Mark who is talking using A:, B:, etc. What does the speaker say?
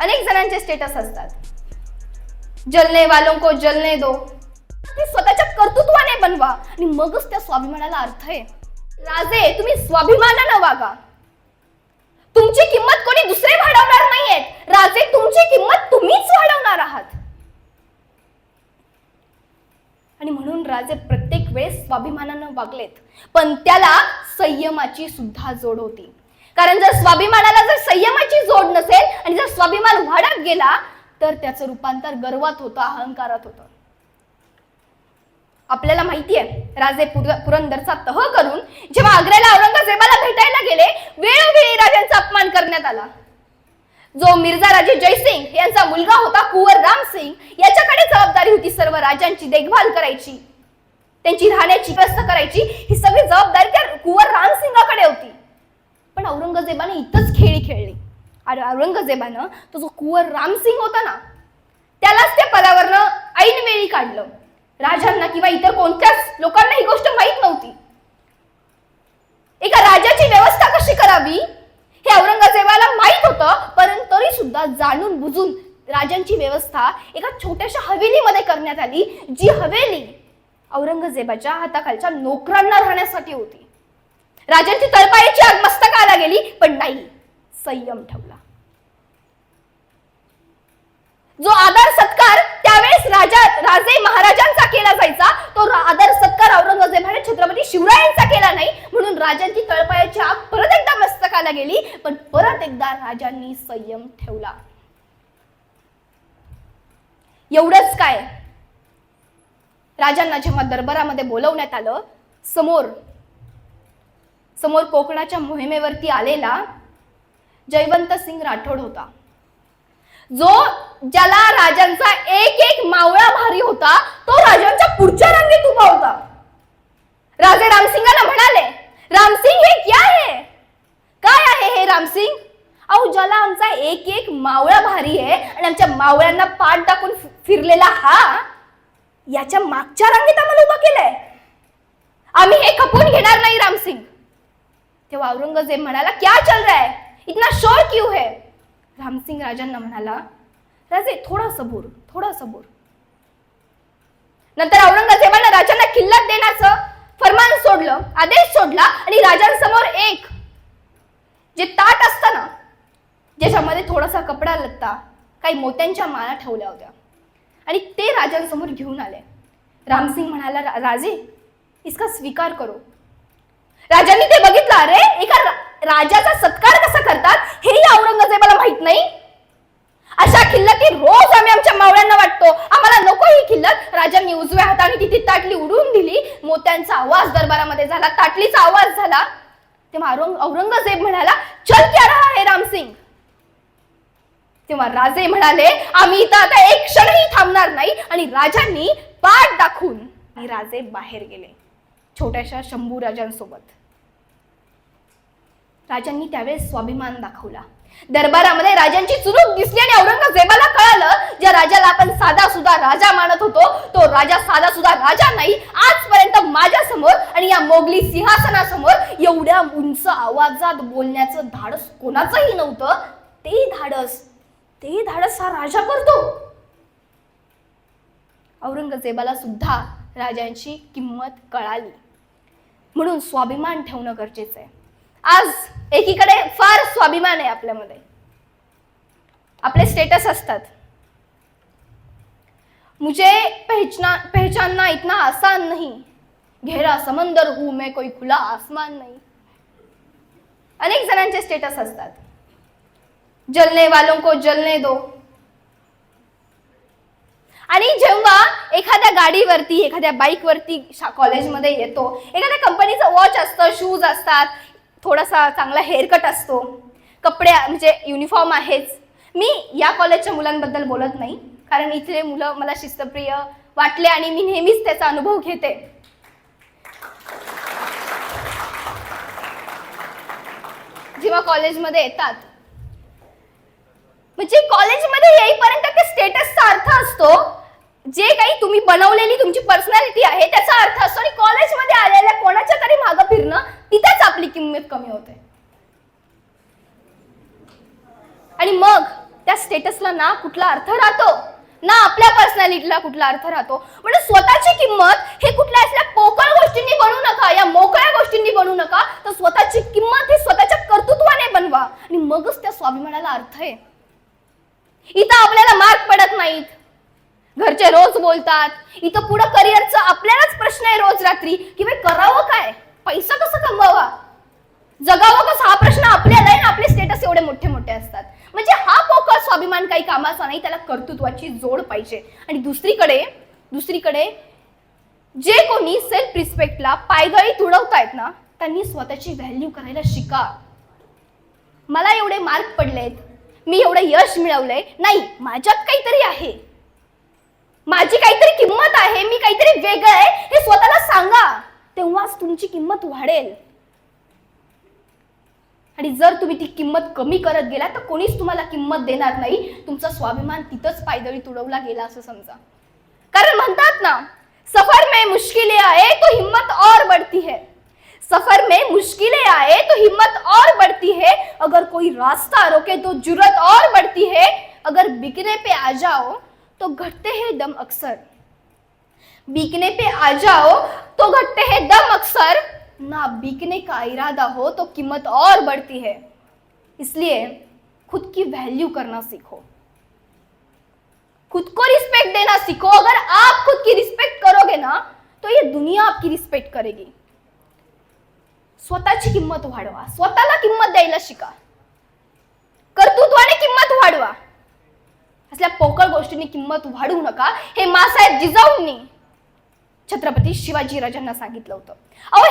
A: अनेक जणांचे स्टेटस असतात. जलने वालों को जलने दो. ते स्वतःच्या कर्तृत्वाने बनवा. आणि मगच त्या स्वाभिमानाला अर्थ आहे. राजे तुम्ही स्वाभिमानानं वागा. तुमची किंमत कोणी दुसरे वाढवणार नाहीयेत. राजे तुमची किंमत तुम्हीच वाढवणार आहात. आणि म्हणून राजे प्रत्येक वेळेस स्वाभिमानानं वागलेत. पण त्याला संयमाची सुद्धा जोड होती. कारण जर स्वाभिमानाला जर संयमाची जोड नसेल आणि जर स्वाभिमान वाढत गेला तर त्याचं रूपांतर गर्वात होतं अहंकारात होतं. आपल्याला माहिती आहे राजे पुर- पुरंदरचा तह करून जेव्हा आग्र्याला औरंगजेबाला भेटायला गेले वेळोवेळी राजांचा अपमान करण्यात आला. जो मिर्झा राजे जयसिंग यांचा मुलगा होता कुंवर रामसिंग याच्याकडे जबाबदारी होती सर्व राजांची देखभाल करायची. त्यांची राहण्याची व्यवस्था करायची ही सगळी जबाबदारी त्या कुंवर रामसिंगाकडे होती. पण औरंगजेबाने इथंच खेळी खेळली. अरे औरंगजेबानं तो जो कुंवर रामसिंग होता ना त्यालाच त्या पदावरनं ऐनवेळी काढलं. राजांना किंवा इतर कोणत्याच लोकांना ही गोष्ट माहीत नव्हती. एका राजाची व्यवस्था कशी करावी हे औरंगजेबाला माहीत होतं परंतु तरी सुद्धा जाणून बुजून राजांची व्यवस्था एका छोट्याशा हवेलीमध्ये करण्यात आली जी हवेली औरंगजेबाच्या हाताखालच्या नोकरांना राहण्यासाठी होती. राजांची तळपायाची आग मस्तकाला गेली पण नाही. संयम ठेवला. जो आदर सत्कार त्यावेळेस राजा राजे महाराजांचा केला जायचा तो आदर सत्कार औरंगजेबाने छत्रपती शिवरायांचा केला नाही म्हणून राजांची तळपायाची आग परत एकदा मस्तकाला गेली पण परत एकदा राजांनी संयम ठेवला. एवढंच काय? राजांना जेव्हा दरबारामध्ये बोलवण्यात आलं समोर समोर कोकणाच्या मोहिमेवरती आलेला जयवंत सिंग राठोड होता. जो ज्याला राजांचा एक एक मावळा भारी होता तो राजांच्या पुढच्या रांगेत उभा होता. राजे रामसिंगाला म्हणाले रामसिंग हे क्या है? काय आहे हे रामसिंग अहो ज्याला आमचा एक एक मावळा भारी आहे आणि आमच्या मावळ्यांना पाठ टाकून फिरलेला हा याच्या मागच्या रांगेत आम्हाला उभा केलंय आम्ही हे खपून घेणार नाही रामसिंग तेव्हा औरंगजेब म्हणाला क्या चल रहा है? इतना शोर क्यों है? रामसिंग राजांना म्हणाला राजे थोडा सबूर थोडा सबूर नंतर औरंगजेबानं राजांना किल्लत देण्याचं फरमान सोडलं आदेश सोडला आणि राजांसमोर एक जे ताट असतं ना ज्याच्यामध्ये थोडासा कपडा लत्ता काही मोत्यांच्या माळा ठेवल्या होत्या. आणि ते राजांसमोर घेऊन आले. रामसिंग म्हणाला राजे इसका स्वीकार करो. राजांनी ते बघितलं. अरे एका राजाचा सत्कार कसा करतात हेही औरंगजेबाला माहीत नाही. अशा खिल्लती रोज आम्ही आमच्या मावळ्यांना वाटतो. आम्हाला नको ही किल्लत राजांनी उजव्या हाताने तिथे ताटली उडवून दिली. मोत्यांचा आवाज दरबारामध्ये झाला. ताटलीचा आवाज झाला. तेव्हा औरंगजेब म्हणाला चल क्या रहा है रामसिंग. तेव्हा राजे म्हणाले आम्ही इथं आता एक क्षणही थांबणार नाही आणि राजांनी पाठ दाखवून. राजे बाहेर गेले. छोट्याशा शंभू राजांसोबत. राजांनी त्यावेळेस स्वाभिमान दाखवला. दरबारामध्ये राजांची चुरूप दिसली आणि औरंगजेबाला कळालं ज्या राजाला आपण साधा सुद्धा राजा मानत होतो तो राजा साधा सुद्धा राजा नाही. आजपर्यंत माझ्यासमोर आणि या मोगली सिंहासनासमोर एवढ्या उंच आवाजात बोलण्याचं धाडस कोणाचंही नव्हतं. ते धाडस ते धाडस हा राजा करतो. औरंगजेबाला सुद्धा राजांची किंमत कळाली. म्हणून स्वाभिमान ठेवणं गरजेचं आहे. आज एकीकडे फार स्वाभिमान आहे आपल्यामध्ये. आपले स्टेटस असतात. मुझे पहचाना पहचानना इतना आसान नहीं. घेरा समंदर हूं मैं कोई खुला आसमान नहीं. अनेक जणांचे स्टेटस असतात. जलने वालों को जलने दो. आणि जेव्हा एखाद्या गाडीवरती एखाद्या बाईकवरती कॉलेजमध्ये येतो एखाद्या कंपनीचं वॉच असतं शूज असतात थोडासा चांगला हेअरकट असतो. कपडे म्हणजे युनिफॉर्म आहेच. मी या कॉलेजच्या मुलांबद्दल बोलत नाही. कारण इथले मुलं मला शिस्तप्रिय वाटले आणि मी नेहमीच त्याचा अनुभव घेते. जेव्हा कॉलेजमध्ये येतात म्हणजे कॉलेजमध्ये येईपर्यंत ते स्टेटसचा अर्थ असतो. जे काही तुम्ही बनवलेली तुमची पर्सनॅलिटी आहे त्याचा अर्थ असतो. आणि कॉलेजमध्ये आलेल्या कोणाच्या तरी मागं फिरणं तिथेच आपली किंमत कमी होते. आणि मग त्या स्टेटसला ना कुठला अर्थ राहतो? ना आपल्या पर्सनॅलिटीला कुठला अर्थ राहतो? म्हणजे स्वतःची किंमत हे कुठल्या असल्या पोकळ गोष्टींनी बनवू नका. या मोकळ्या गोष्टींनी बनवू नका. तर स्वतःची किंमत ही स्वतःच्या कर्तृत्वाने बनवा. आणि मगच त्या स्वाभिमानाला अर्थ आहे. इथं आपल्याला मार्क पडत नाहीत. घरचे रोज बोलतात. इथं पुढं करिअरचं आपल्यालाच प्रश्न आहे रोज रात्री. की भाई करावं काय? पैसा कसा कमवावा? जगावं कसं? हा प्रश्न आपल्याला आहे ना आपले स्टेटस एवढे मोठे मोठे असतात. म्हणजे हा पोकळ स्वाभिमान काही कामाचा नाही त्याला कर्तृत्वाची जोड पाहिजे. आणि दुसरीकडे दुसरीकडे जे कोणी सेल्फ रिस्पेक्टला पायदळी तुडवतायत ना त्यांनी स्वतःची व्हॅल्यू करायला शिका. मला एवढे मार्क पडलेत. मी एवढं यश मिळवलंय. नाही माझ्यात काहीतरी आहे. माझी काहीतरी किंमत आहे. मी काहीतरी वेगळं आहे. हे स्वतःला सांगा. तेव्हाच तुमची किंमत वाढेल. आणि जर तुम्ही ती किंमत कमी करत गेला तर कोणीच तुम्हाला किंमत देणार नाही. तुमचा स्वाभिमान तिथंच पायदळी तुडवला गेला असं समजा. कारण म्हणतात ना सफर में मुश्किलें आए तो हिम्मत और बढ़ती है. सफर में मुश्किलें आए तो हिम्मत और बढ़ती है. अगर कोई रास्ता रोके तो जुरत और बढ़ती है. अगर बिकने पे आ जाओ तो घटते हैं दम अक्सर. बिकने पे आ जाओ तो घटते हैं दम अक्सर। ना बिकने का इरादा हो तो कीमत और बढ़ती है। इसलिए खुद की वैल्यू करना सीखो। खुद को रिस्पेक्ट देना सीखो। अगर आप खुद की रिस्पेक्ट करोगे ना तो ये दुनिया आपकी रिस्पेक्ट करेगी। स्वतःची किंमत वाढवा। स्वतःला किंमत द्यायला शिका। कर्तृत्वाने किंमत वाढवा। असल्या पोकळ गोष्टींनी किंमत वाढवू नका. हे मासाहेब जिजाऊंनी छत्रपती शिवाजी राजांना सांगितलं होतं. अहो